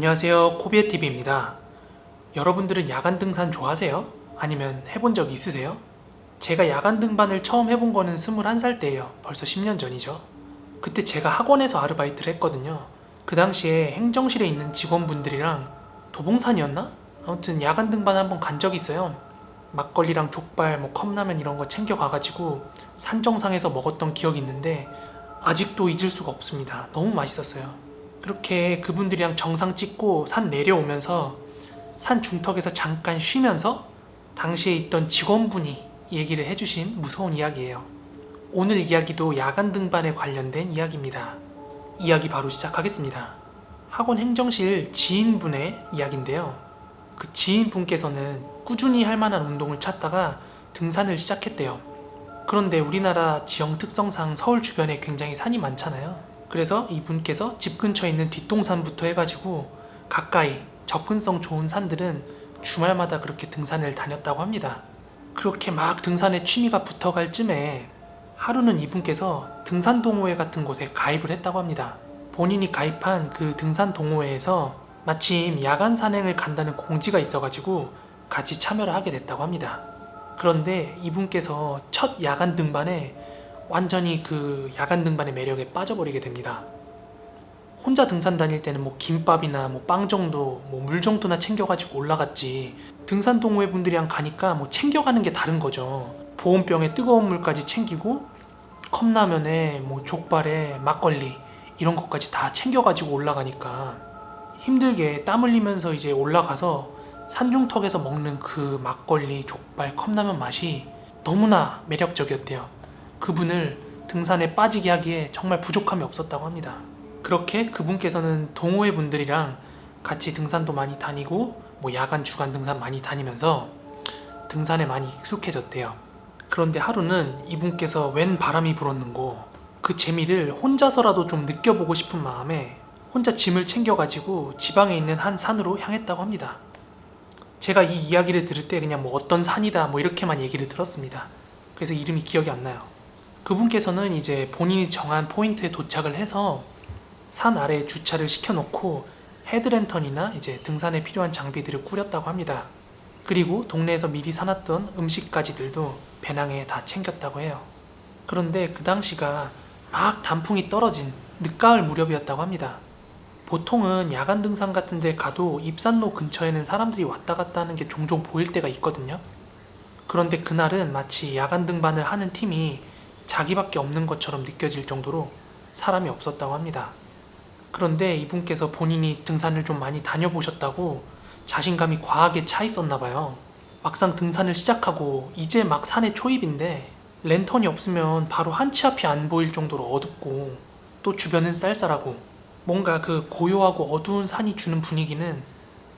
안녕하세요. 코비에TV입니다. 여러분들은 야간 등산 좋아하세요? 아니면 해본 적 있으세요? 제가 야간 등반을 처음 해본 거는 21살 때예요. 벌써 10년 전이죠. 그때 제가 학원에서 아르바이트를 했거든요. 그 당시에 행정실에 있는 직원분들이랑 도봉산이었나? 아무튼 야간 등반 한번 간 적이 있어요. 막걸리랑 족발, 뭐 컵라면 이런 거 챙겨가가지고 산정상에서 먹었던 기억이 있는데 아직도 잊을 수가 없습니다. 너무 맛있었어요. 그렇게 그분들이랑 정상 찍고 산 내려오면서 산 중턱에서 잠깐 쉬면서 당시에 있던 직원분이 얘기를 해주신 무서운 이야기예요. 오늘 이야기도 야간 등반에 관련된 이야기입니다. 이야기 바로 시작하겠습니다. 학원 행정실 지인분의 이야기인데요. 그 지인분께서는 꾸준히 할 만한 운동을 찾다가 등산을 시작했대요. 그런데 우리나라 지형 특성상 서울 주변에 굉장히 산이 많잖아요. 그래서 이분께서 집 근처에 있는 뒷동산부터 해가지고 가까이 접근성 좋은 산들은 주말마다 그렇게 등산을 다녔다고 합니다. 그렇게 막 등산에 취미가 붙어갈 쯤에 하루는 이분께서 등산 동호회 같은 곳에 가입을 했다고 합니다. 본인이 가입한 그 등산 동호회에서 마침 야간 산행을 간다는 공지가 있어가지고 같이 참여를 하게 됐다고 합니다. 그런데 이분께서 첫 야간 등반에 완전히 그 야간 등반의 매력에 빠져버리게 됩니다. 혼자 등산 다닐 때는 뭐 김밥이나 뭐 빵 정도, 뭐 물 정도나 챙겨가지고 올라갔지. 등산 동호회 분들이랑 가니까 뭐 챙겨가는 게 다른 거죠. 보온병에 뜨거운 물까지 챙기고 컵라면에 뭐 족발에 막걸리 이런 것까지 다 챙겨가지고 올라가니까 힘들게 땀 흘리면서 이제 올라가서 산중턱에서 먹는 그 막걸리, 족발, 컵라면 맛이 너무나 매력적이었대요. 그분을 등산에 빠지게 하기에 정말 부족함이 없었다고 합니다. 그렇게 그분께서는 동호회 분들이랑 같이 등산도 많이 다니고 뭐 야간 주간 등산 많이 다니면서 등산에 많이 익숙해졌대요. 그런데 하루는 이분께서 웬 바람이 불었는고 그 재미를 혼자서라도 좀 느껴보고 싶은 마음에 혼자 짐을 챙겨가지고 지방에 있는 한 산으로 향했다고 합니다. 제가 이 이야기를 들을 때 그냥 뭐 어떤 산이다 뭐 이렇게만 얘기를 들었습니다. 그래서 이름이 기억이 안 나요. 그분께서는 이제 본인이 정한 포인트에 도착을 해서 산 아래에 주차를 시켜놓고 헤드랜턴이나 이제 등산에 필요한 장비들을 꾸렸다고 합니다. 그리고 동네에서 미리 사놨던 음식까지들도 배낭에 다 챙겼다고 해요. 그런데 그 당시가 막 단풍이 떨어진 늦가을 무렵이었다고 합니다. 보통은 야간 등산 같은 데 가도 입산로 근처에는 사람들이 왔다 갔다 하는 게 종종 보일 때가 있거든요. 그런데 그날은 마치 야간 등반을 하는 팀이 자기밖에 없는 것처럼 느껴질 정도로 사람이 없었다고 합니다. 그런데 이분께서 본인이 등산을 좀 많이 다녀보셨다고 자신감이 과하게 차 있었나 봐요. 막상 등산을 시작하고 이제 막 산의 초입인데 랜턴이 없으면 바로 한 치 앞이 안 보일 정도로 어둡고 또 주변은 쌀쌀하고 뭔가 그 고요하고 어두운 산이 주는 분위기는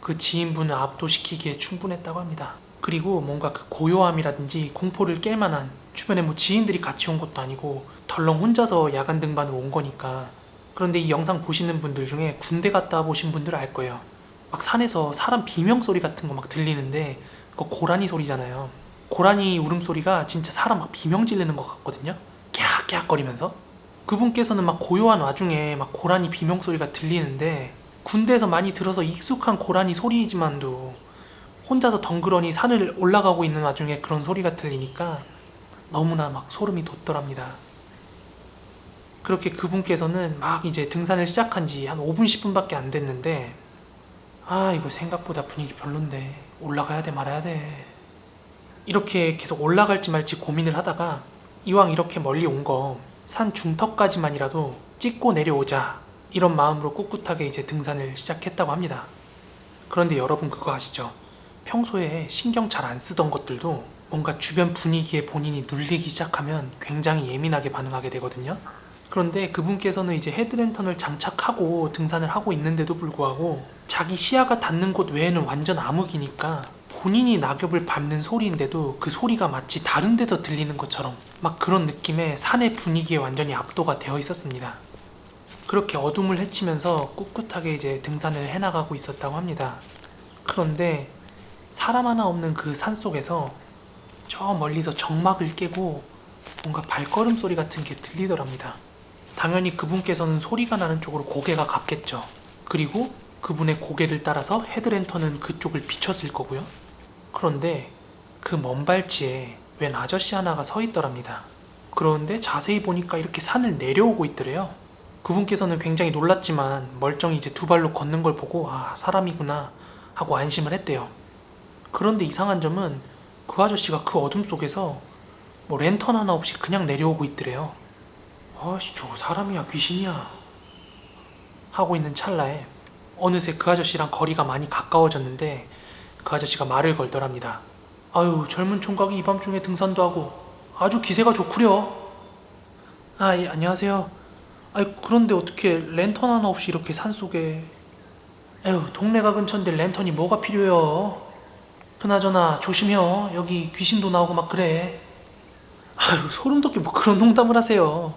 그 지인분을 압도시키기에 충분했다고 합니다. 그리고 뭔가 그 고요함이라든지 공포를 깰 만한 주변에 뭐 지인들이 같이 온 것도 아니고 덜렁 혼자서 야간 등반을 온 거니까 그런데 이 영상 보시는 분들 중에 군대 갔다 보신 분들 알 거예요. 막 산에서 사람 비명 소리 같은 거 막 들리는데 그거 고라니 소리잖아요. 고라니 울음소리가 진짜 사람 막 비명 지르는 것 같거든요. 깨악깨악거리면서 그분께서는 막 고요한 와중에 막 고라니 비명 소리가 들리는데 군대에서 많이 들어서 익숙한 고라니 소리이지만도 혼자서 덩그러니 산을 올라가고 있는 와중에 그런 소리가 들리니까 너무나 막 소름이 돋더랍니다. 그렇게 그분께서는 막 이제 등산을 시작한 지 한 5분, 10분밖에 안 됐는데 아, 이거 생각보다 분위기 별론데 올라가야 돼 말아야 돼. 이렇게 계속 올라갈지 말지 고민을 하다가 이왕 이렇게 멀리 온 거 산 중턱까지만이라도 찍고 내려오자 이런 마음으로 꿋꿋하게 이제 등산을 시작했다고 합니다. 그런데 여러분 그거 아시죠? 평소에 신경 잘 안 쓰던 것들도 뭔가 주변 분위기에 본인이 눌리기 시작하면 굉장히 예민하게 반응하게 되거든요. 그런데 그분께서는 이제 헤드랜턴을 장착하고 등산을 하고 있는데도 불구하고 자기 시야가 닿는 곳 외에는 완전 암흑이니까 본인이 낙엽을 밟는 소리인데도 그 소리가 마치 다른 데서 들리는 것처럼 막 그런 느낌의 산의 분위기에 완전히 압도가 되어 있었습니다. 그렇게 어둠을 헤치면서 꿋꿋하게 이제 등산을 해나가고 있었다고 합니다. 그런데 사람 하나 없는 그 산 속에서 저 멀리서 정막을 깨고 뭔가 발걸음 소리 같은 게 들리더랍니다. 당연히 그분께서는 소리가 나는 쪽으로 고개가 갔겠죠. 그리고 그분의 고개를 따라서 헤드랜턴은 그쪽을 비췄을 거고요. 그런데 그 먼 발치에 웬 아저씨 하나가 서 있더랍니다. 그런데 자세히 보니까 이렇게 산을 내려오고 있더래요. 그분께서는 굉장히 놀랐지만 멀쩡히 이제 두 발로 걷는 걸 보고 아 사람이구나 하고 안심을 했대요. 그런데 이상한 점은 그 아저씨가 그 어둠 속에서 뭐 랜턴 하나 없이 그냥 내려오고 있더래요. 아씨 저 사람이야 귀신이야 하고 있는 찰나에 어느새 그 아저씨랑 거리가 많이 가까워졌는데 그 아저씨가 말을 걸더랍니다. 아유 젊은 총각이 이 밤중에 등산도 하고 아주 기세가 좋구려. 아 예, 안녕하세요. 아이 그런데 어떻게 랜턴 하나 없이 이렇게 산 속에 에휴 동네가 근처인데 랜턴이 뭐가 필요해요 그나저나 조심해요 여기 귀신도 나오고 막 그래. 아유 소름 돋게 뭐 그런 농담을 하세요.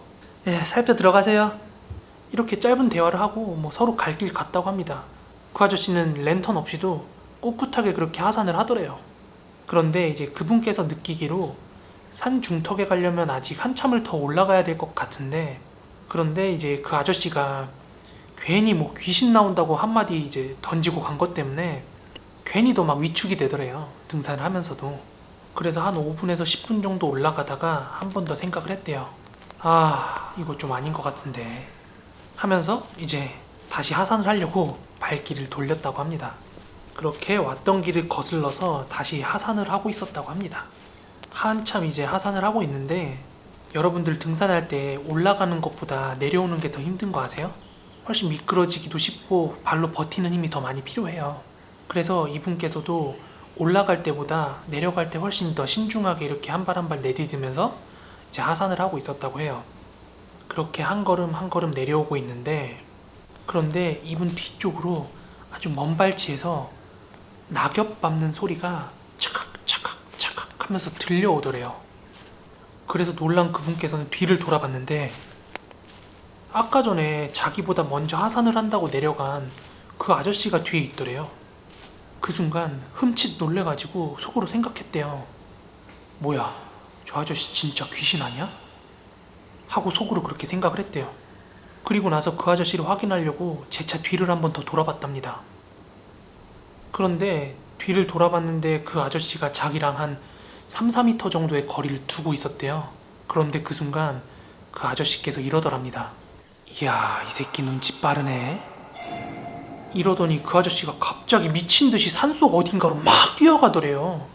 예 살펴 들어가세요. 이렇게 짧은 대화를 하고 뭐 서로 갈 길 갔다고 합니다. 그 아저씨는 랜턴 없이도 꿋꿋하게 그렇게 하산을 하더래요. 그런데 이제 그분께서 느끼기로 산 중턱에 가려면 아직 한참을 더 올라가야 될 것 같은데 그런데 이제 그 아저씨가 괜히 뭐 귀신 나온다고 한마디 이제 던지고 간 것 때문에 괜히 더 막 위축이 되더래요. 등산을 하면서도. 그래서 한 5분에서 10분 정도 올라가다가 한 번 더 생각을 했대요. 아, 이거 좀 아닌 것 같은데. 하면서 이제 다시 하산을 하려고 발길을 돌렸다고 합니다. 그렇게 왔던 길을 거슬러서 다시 하산을 하고 있었다고 합니다. 한참 이제 하산을 하고 있는데 여러분들 등산할 때 올라가는 것보다 내려오는 게 더 힘든 거 아세요? 훨씬 미끄러지기도 쉽고 발로 버티는 힘이 더 많이 필요해요. 그래서 이분께서도 올라갈 때보다 내려갈 때 훨씬 더 신중하게 이렇게 한 발 한 발 내딛으면서 이제 하산을 하고 있었다고 해요. 그렇게 한 걸음 한 걸음 내려오고 있는데 그런데 이분 뒤쪽으로 아주 먼 발치에서 낙엽 밟는 소리가 차각 차각 차각 하면서 들려오더래요. 그래서 놀란 그분께서는 뒤를 돌아봤는데 아까 전에 자기보다 먼저 하산을 한다고 내려간 그 아저씨가 뒤에 있더래요. 그 순간 흠칫 놀래가지고 속으로 생각했대요. 뭐야, 저 아저씨 진짜 귀신 아니야? 하고 속으로 그렇게 생각을 했대요. 그리고 나서 그 아저씨를 확인하려고 제 차 뒤를 한 번 더 돌아봤답니다. 그런데 뒤를 돌아봤는데 그 아저씨가 자기랑 한 3, 4미터 정도의 거리를 두고 있었대요. 그런데 그 순간 그 아저씨께서 이러더랍니다. 이야, 이 새끼 눈치 빠르네. 이러더니 그 아저씨가 갑자기 미친 듯이 산속 어딘가로 막 뛰어가더래요.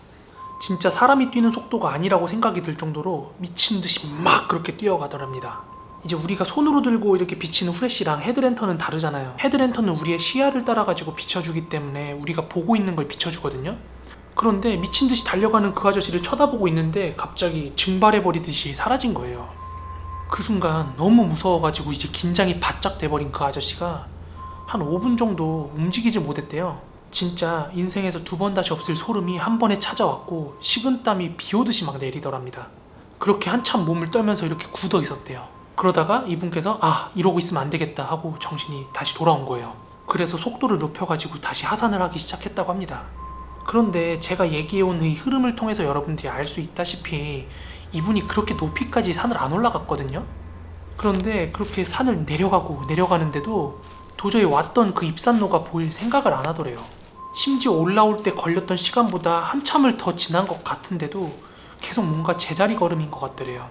진짜 사람이 뛰는 속도가 아니라고 생각이 들 정도로 미친 듯이 막 그렇게 뛰어가더랍니다. 이제 우리가 손으로 들고 이렇게 비치는 후레쉬랑 헤드랜턴은 다르잖아요. 헤드랜턴은 우리의 시야를 따라가지고 비춰주기 때문에 우리가 보고 있는 걸 비춰주거든요. 그런데 미친 듯이 달려가는 그 아저씨를 쳐다보고 있는데 갑자기 증발해버리듯이 사라진 거예요. 그 순간 너무 무서워가지고 이제 긴장이 바짝 돼버린 그 아저씨가 한 5분 정도 움직이지 못했대요. 진짜 인생에서 두 번 다시 없을 소름이 한 번에 찾아왔고 식은땀이 비 오듯이 막 내리더랍니다. 그렇게 한참 몸을 떨면서 이렇게 굳어 있었대요. 그러다가 이분께서 아 이러고 있으면 안 되겠다 하고 정신이 다시 돌아온 거예요. 그래서 속도를 높여가지고 다시 하산을 하기 시작했다고 합니다. 그런데 제가 얘기해온 이 흐름을 통해서 여러분들이 알 수 있다시피 이분이 그렇게 높이까지 산을 안 올라갔거든요. 그런데 그렇게 산을 내려가고 내려가는데도 도저히 왔던 그 입산로가 보일 생각을 안 하더래요. 심지어 올라올 때 걸렸던 시간보다 한참을 더 지난 것 같은데도 계속 뭔가 제자리 걸음인 것 같더래요.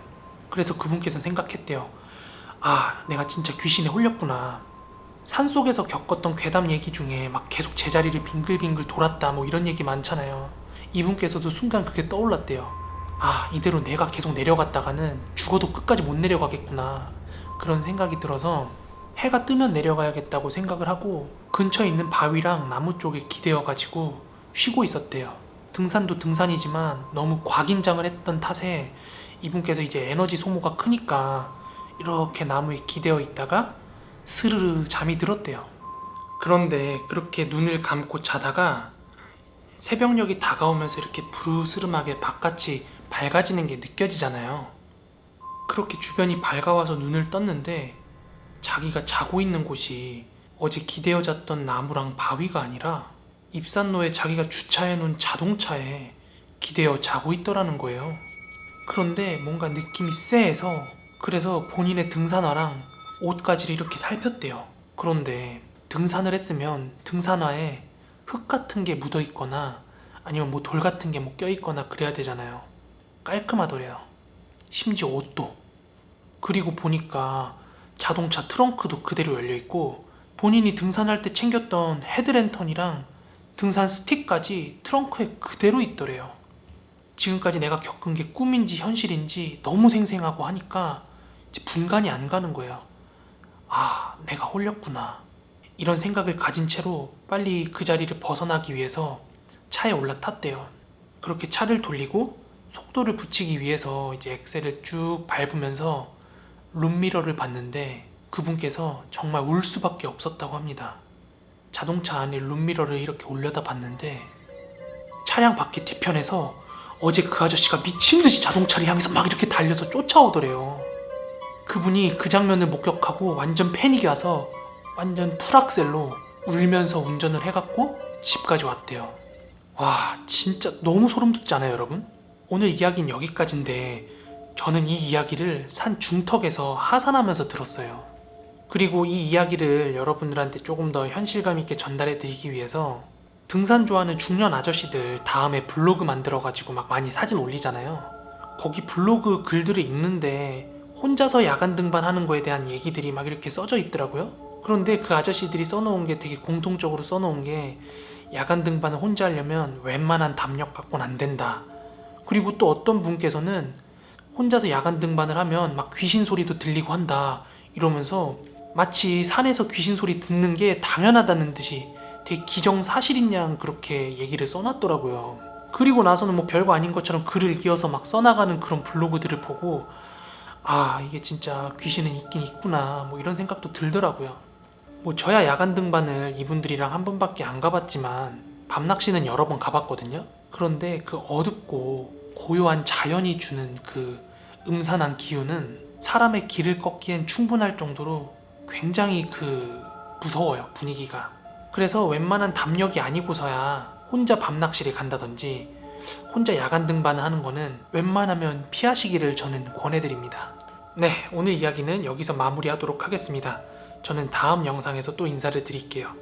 그래서 그분께서 생각했대요. 아, 내가 진짜 귀신에 홀렸구나. 산 속에서 겪었던 괴담 얘기 중에 막 계속 제자리를 빙글빙글 돌았다 뭐 이런 얘기 많잖아요. 이분께서도 순간 그게 떠올랐대요. 아, 이대로 내가 계속 내려갔다가는 죽어도 끝까지 못 내려가겠구나. 그런 생각이 들어서 해가 뜨면 내려가야겠다고 생각을 하고 근처에 있는 바위랑 나무 쪽에 기대어 가지고 쉬고 있었대요. 등산도 등산이지만 너무 과긴장을 했던 탓에 이분께서 이제 에너지 소모가 크니까 이렇게 나무에 기대어 있다가 스르르 잠이 들었대요. 그런데 그렇게 눈을 감고 자다가 새벽녘이 다가오면서 이렇게 부르스름하게 바깥이 밝아지는 게 느껴지잖아요. 그렇게 주변이 밝아와서 눈을 떴는데 자기가 자고 있는 곳이 어제 기대어 잤던 나무랑 바위가 아니라 입산로에 자기가 주차해 놓은 자동차에 기대어 자고 있더라는 거예요. 그런데 뭔가 느낌이 쎄해서 그래서 본인의 등산화랑 옷까지를 이렇게 살폈대요. 그런데 등산을 했으면 등산화에 흙 같은 게 묻어 있거나 아니면 뭐 돌 같은 게 뭐 껴 있거나 그래야 되잖아요. 깔끔하더래요. 심지어 옷도. 그리고 보니까 자동차 트렁크도 그대로 열려 있고 본인이 등산할 때 챙겼던 헤드랜턴이랑 등산 스틱까지 트렁크에 그대로 있더래요. 지금까지 내가 겪은 게 꿈인지 현실인지 너무 생생하고 하니까 이제 분간이 안 가는 거예요. 아, 내가 홀렸구나. 이런 생각을 가진 채로 빨리 그 자리를 벗어나기 위해서 차에 올라탔대요. 그렇게 차를 돌리고 속도를 붙이기 위해서 이제 엑셀을 쭉 밟으면서 룸미러를 봤는데 그분께서 정말 울 수밖에 없었다고 합니다. 자동차 안에 룸미러를 이렇게 올려다 봤는데 차량 밖에 뒤편에서 어제 그 아저씨가 미친 듯이 자동차를 향해서 막 이렇게 달려서 쫓아오더래요. 그분이 그 장면을 목격하고 완전 패닉이 와서 완전 풀악셀로 울면서 운전을 해갖고 집까지 왔대요. 와, 진짜 너무 소름 돋지 않아요, 여러분? 오늘 이야기는 여기까지인데 저는 이 이야기를 산 중턱에서 하산하면서 들었어요. 그리고 이 이야기를 여러분들한테 조금 더 현실감 있게 전달해 드리기 위해서 등산 좋아하는 중년 아저씨들 다음에 블로그 만들어가지고 막 많이 사진 올리잖아요. 거기 블로그 글들을 읽는데 혼자서 야간 등반하는 거에 대한 얘기들이 막 이렇게 써져 있더라고요. 그런데 그 아저씨들이 써놓은 게 되게 공통적으로 써놓은 게 야간 등반을 혼자 하려면 웬만한 담력 갖고는 안 된다. 그리고 또 어떤 분께서는 혼자서 야간 등반을 하면 막 귀신 소리도 들리고 한다. 이러면서 마치 산에서 귀신 소리 듣는 게 당연하다는 듯이 되게 기정사실인 양 그렇게 얘기를 써놨더라고요. 그리고 나서는 뭐 별거 아닌 것처럼 글을 이어서 막 써나가는 그런 블로그들을 보고 아 이게 진짜 귀신은 있긴 있구나 뭐 이런 생각도 들더라고요. 뭐 저야 야간 등반을 이분들이랑 한 번밖에 안 가봤지만 밤 낚시는 여러 번 가봤거든요. 그런데 그 어둡고 고요한 자연이 주는 그 음산한 기운은 사람의 길을 걷기엔 충분할 정도로 굉장히 그 무서워요 분위기가. 그래서 웬만한 담력이 아니고서야 혼자 밤 낚시를 간다든지 혼자 야간 등반을 하는 거는 웬만하면 피하시기를 저는 권해드립니다. 네, 오늘 이야기는 여기서 마무리하도록 하겠습니다. 저는 다음 영상에서 또 인사를 드릴게요.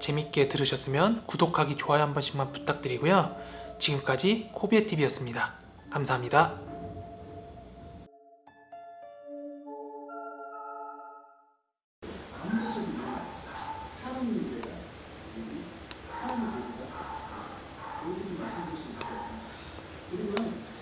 재밌게 들으셨으면 구독하기, 좋아요 한 번씩만 부탁드리고요. 지금까지 코비에TV였습니다. 감사합니다. What do you want?